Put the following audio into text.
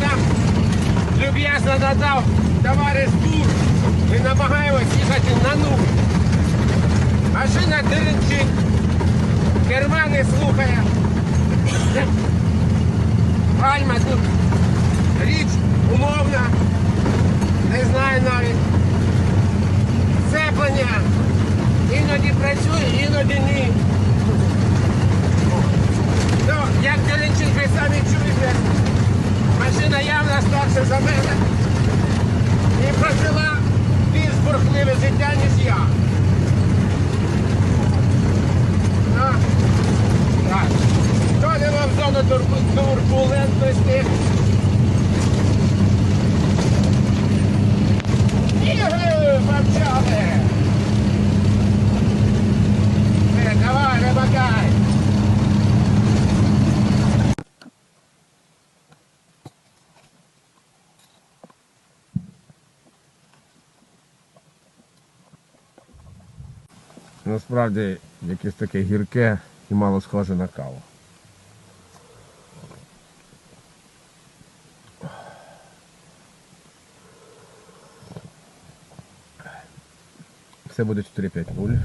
нам люб'язно надав товариш тур. Ми намагаємось їхати на нуль. Машина диринчить, керма не слухає. Пальма тут річ умовна, не знаю навіть. Сцеплення іноді працює, мене і прожила більш бурхливе життя, ніж я. Так. Входимо в зону турбу- турбулентності. Насправді якесь таке гірке і мало схоже на каву. Все буде 4-5-0.